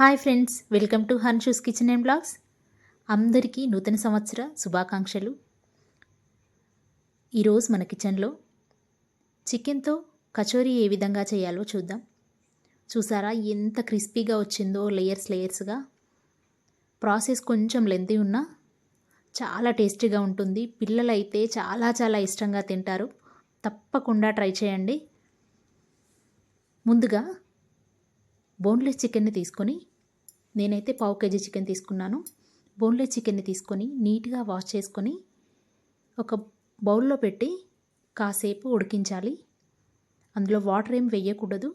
Hi friends welcome to Hanshu's kitchen and blogs. అందరికీ నూతన సంవత్సర శుభాకాంక్షలు. ఈరోజు మన కిచెన్లో చికెన్తో కచోరీ ఏ విధంగా చేయాలో చూద్దాం. చూసారా ఎంత క్రిస్పీగా వచ్చిందో లేయర్స్ లేయర్స్గా. ప్రాసెస్ కొంచెం లెంతీ ఉన్నా చాలా టేస్టీగా ఉంటుంది. పిల్లలైతే చాలా చాలా ఇష్టంగా తింటారు. తప్పకుండా ట్రై చేయండి. ముందుగా బోన్లెస్ చికెన్ని తీసుకొని నేనైతే పావు కేజీ చికెన్ తీసుకున్నాను. బోన్లెస్ చికెన్ని తీసుకొని నీట్గా వాష్ చేసుకొని ఒక బౌల్లో పెట్టి కాసేపు ఉడికించాలి. అందులో వాటర్ ఏం వేయకూడదు.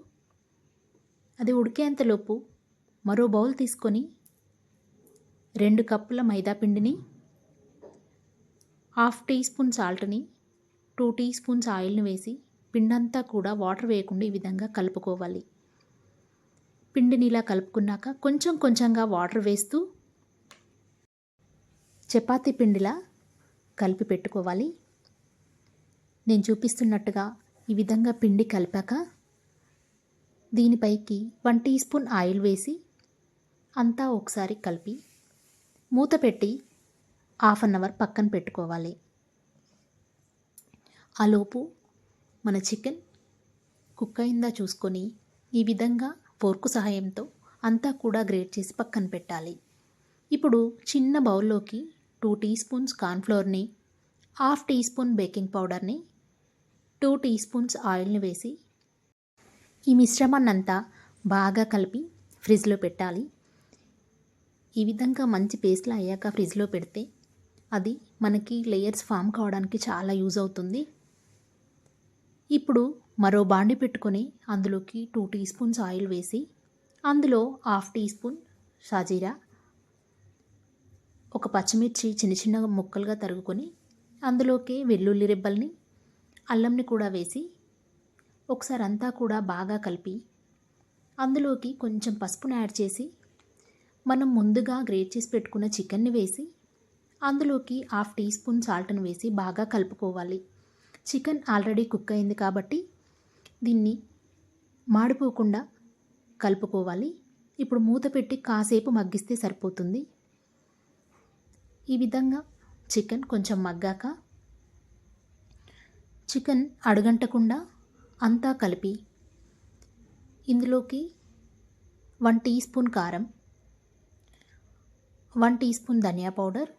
అది ఉడికేంతలోపు మరో బౌల్ తీసుకొని రెండు కప్పుల మైదా పిండిని హాఫ్ టీ స్పూన్ సాల్ట్ని టూ టీ స్పూన్స్ ఆయిల్ని వేసి పిండంతా కూడా వాటర్ వేయకుండా ఈ విధంగా కలుపుకోవాలి. పిండిని ఇలా కలుపుకున్నాక కొంచెం కొంచెంగా వాటర్ వేస్తూ చపాతీ పిండిలా కలిపి పెట్టుకోవాలి. నేను చూపిస్తున్నట్టుగా ఈ విధంగా పిండి కలిపాక దీనిపైకి వన్ టీ స్పూన్ ఆయిల్ వేసి అంతా ఒకసారి కలిపి మూత పెట్టి హాఫ్ అన్ అవర్ పక్కన పెట్టుకోవాలి. ఆలోపు మన చికెన్ కుక్ అయిందా చూసుకొని ఈ విధంగా ఫోర్కు సహాయంతో అంతా కూడా గ్రేట్ చేసి పక్కన పెట్టాలి. ఇప్పుడు చిన్న బౌల్లోకి టూ టీ స్పూన్స్ కార్న్ఫ్లోర్ని హాఫ్ టీ స్పూన్ బేకింగ్ పౌడర్ని టూ టీ స్పూన్స్ ఆయిల్ని వేసి ఈ మిశ్రమాన్ని అంతా బాగా కలిపి ఫ్రిడ్జ్లో పెట్టాలి. ఈ విధంగా మంచి పేస్ట్లు అయ్యాక ఫ్రిడ్జ్లో పెడితే అది మనకి లేయర్స్ ఫామ్ కావడానికి చాలా యూజ్ అవుతుంది. ఇప్పుడు మరో బాండి పెట్టుకొని అందులోకి టూ టీ స్పూన్స్ ఆయిల్ వేసి అందులో హాఫ్ టీ స్పూన్ షాజీరా ఒక పచ్చిమిర్చి చిన్న చిన్న ముక్కలుగా తరుగుకొని అందులోకి వెల్లుల్లి రెబ్బల్ని అల్లంని కూడా వేసి ఒకసారి అంతా కూడా బాగా కలిపి అందులోకి కొంచెం పసుపును యాడ్ చేసి మనం ముందుగా గ్రేట్ చేసి పెట్టుకున్న చికెన్ని వేసి అందులోకి హాఫ్ టీ స్పూన్ సాల్ట్ని వేసి బాగా కలుపుకోవాలి. చికెన్ ఆల్రెడీ కుక్ అయింది కాబట్టి దీన్ని మాడిపోకుండా కలుపుకోవాలి. ఇప్పుడు మూత పెట్టి కాసేపు మగ్గిస్తే సరిపోతుంది. ఈ విధంగా చికెన్ కొంచెం మగ్గాక చికెన్ అడుగంటకుండా అంతా కలిపి ఇందులోకి వన్ టీ స్పూన్ కారం వన్ టీ స్పూన్ ధనియా powder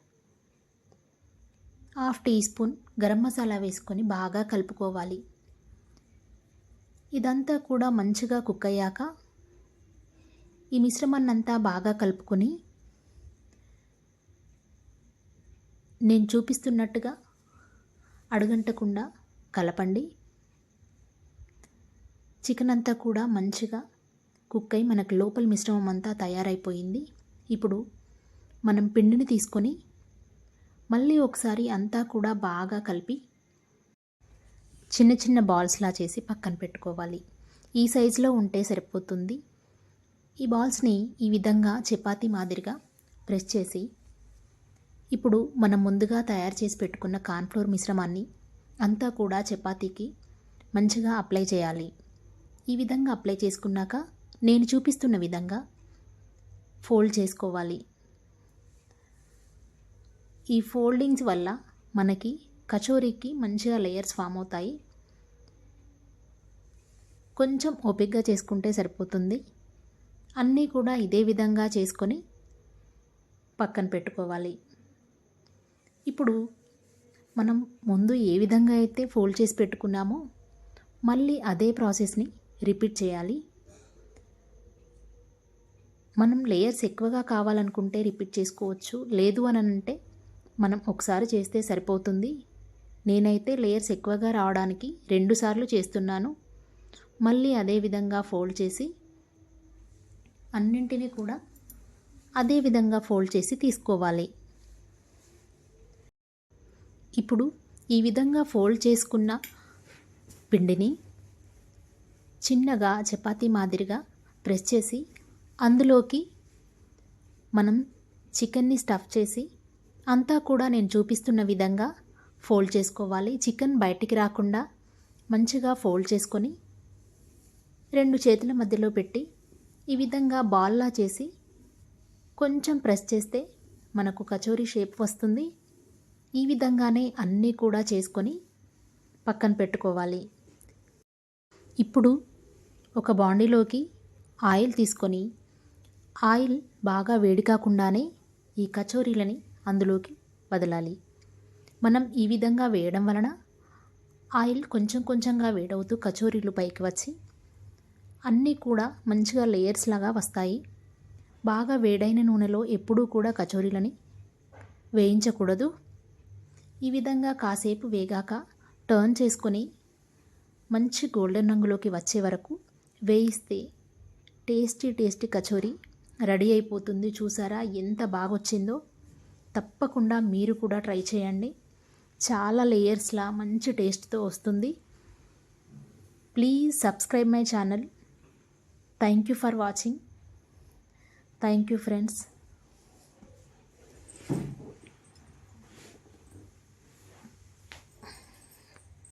half teaspoon garam masala వేసుకొని బాగా కలుపుకోవాలి. ఇదంతా కూడా మంచిగా కుక్ అయ్యాక ఈ మిశ్రమాన్ని అంతా బాగా కలుపుకొని నేను చూపిస్తున్నట్టుగా అడుగంటకుండా కలపండి. చికెన్ అంతా కూడా మంచిగా కుక్ అయి మనకు లోపల మిశ్రమం అంతా తయారైపోయింది. ఇప్పుడు మనం పిండిని తీసుకొని మళ్ళీ ఒకసారి అంతా కూడా బాగా కలిపి చిన్న చిన్న బాల్స్లా చేసి పక్కన పెట్టుకోవాలి. ఈ సైజులో ఉంటే సరిపోతుంది. ఈ బాల్స్ని ఈ విధంగా చపాతీ మాదిరిగా ప్రెస్ చేసి ఇప్పుడు మనం ముందుగా తయారు చేసి పెట్టుకున్న కార్న్ఫ్లోర్ మిశ్రమాన్ని అంతా కూడా చపాతీకి మంచిగా అప్లై చేయాలి. ఈ విధంగా అప్లై చేసుకున్నాక నేను చూపిస్తున్న విధంగా ఫోల్డ్ చేసుకోవాలి. ఈ ఫోల్డింగ్స్ వల్ల మనకి కచోరీకి మంచిగా లేయర్స్ ఫామ్ అవుతాయి. కొంచెం ఓపిక్గా చేసుకుంటే సరిపోతుంది. అన్నీ కూడా ఇదే విధంగా చేసుకొని పక్కన పెట్టుకోవాలి. ఇప్పుడు మనం ముందు ఏ విధంగా అయితే ఫోల్డ్ చేసి పెట్టుకున్నామో మళ్ళీ అదే ప్రాసెస్ని రిపీట్ చేయాలి. మనం లేయర్స్ ఎక్కువగా కావాలనుకుంటే రిపీట్ చేసుకోవచ్చు. లేదు అని అంటే మనం ఒకసారి చేస్తే సరిపోతుంది. నేనైతే లేయర్స్ ఎక్కువగా రావడానికి రెండుసార్లు చేస్తున్నాను. మళ్ళీ అదే విధంగా ఫోల్డ్ చేసి అన్నింటినీ కూడా అదే విధంగా ఫోల్డ్ చేసి తీసుకోవాలి. ఇప్పుడు ఈ విధంగా ఫోల్డ్ చేసుకున్న పిండిని చిన్నగా చపాతీ మాదిరిగా ప్రెస్ చేసి అందులోకి మనం చికెన్ని స్టఫ్ చేసి అంతా కూడా నేను చూపిస్తున్న విధంగా ఫోల్డ్ చేసుకోవాలి. చికెన్ బయటికి రాకుండా మంచిగా ఫోల్డ్ చేసుకొని రెండు చేతుల మధ్యలో పెట్టి ఈ విధంగా బాల్లా చేసి కొంచెం ప్రెస్ చేస్తే మనకు కచోరీ షేప్ వస్తుంది. ఈ విధంగానే అన్నీ కూడా చేసుకొని పక్కన పెట్టుకోవాలి. ఇప్పుడు ఒక బాండీలోకి ఆయిల్ తీసుకొని ఆయిల్ బాగా వేడి కాకుండానే ఈ కచోరీలని అందులోకి వదలాలి. మనం ఈ విధంగా వేయడం వలన ఆయిల్ కొంచెం కొంచెంగా వేడవుతూ కచోరీలు పైకి వచ్చి అన్నీ కూడా మంచిగా లేయర్స్ లాగా వస్తాయి. బాగా వేడైన నూనెలో ఎప్పుడూ కూడా కచోరీలని వేయించకూడదు. ఈ విధంగా కాసేపు వేగాక టర్న్ చేసుకొని మంచి గోల్డెన్ రంగులోకి వచ్చే వరకు వేయిస్తే టేస్టీ టేస్టీ కచోరీ రెడీ అయిపోతుంది. చూసారా ఎంత బాగా వచ్చిందో తప్పకుండా మీరు కూడా ట్రై చేయండి. చాలా లేయర్స్లా మంచి టేస్ట్తో వస్తుంది. Please subscribe my channel. Thank you for watching. Thank you friends.